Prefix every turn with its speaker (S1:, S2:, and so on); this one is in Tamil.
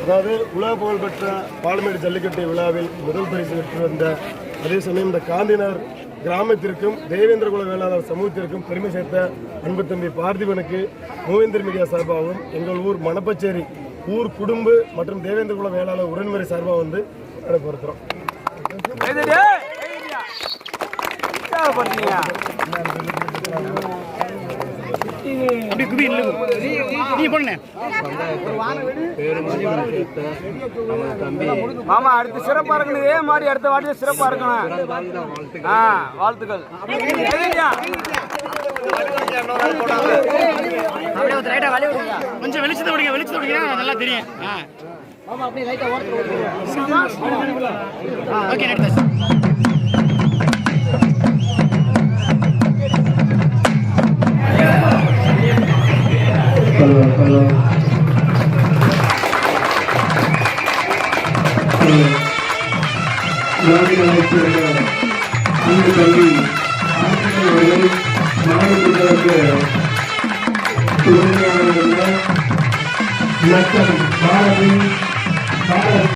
S1: அதாவது உலக புகழ்பெற்ற பாலமேடு ஜல்லிக்கட்டு விழாவில் முதல் பரிசு பெற்று வந்த அதே சமயம் இந்த காந்தினர் கிராமத்திற்கும் தேவேந்திரகுல வேளாளர் சமூகத்திற்கும் பெருமை சேர்த்த அன்பு தம்பி பார்த்திபனுக்கு மூவேந்தர் மீடியா சார்பாகவும் எங்கள் ஊர் மணப்பச்சேரி ஊர் குடும்ப மற்றும் தேவேந்திரகுல வேளாளர் உடன்முறை சார்பாக வந்து பொறுத்துறோம்
S2: அப்படி குபி இல்லை. நீ போடுங்க
S3: மாமா அடுத்து சிறப்பா இருக்கணும். இதே மாதிரி அடுத்த வாட்டி சிறப்பா இருக்கணும். ஆ வாழ்த்துக்கள்?
S2: கொஞ்சம் வெளிச்சத்தை விடுங்க வெளிச்சத்தை விடுங்க. நல்லா தெரியும். Okay net
S4: Hello, hello. நாடுகளைச் சேர்ந்த அன்பு தம்பி ஆசிரியர்கள் மாணவர்களுக்கு உரிமையாளர்கள் பாரதி பாரதி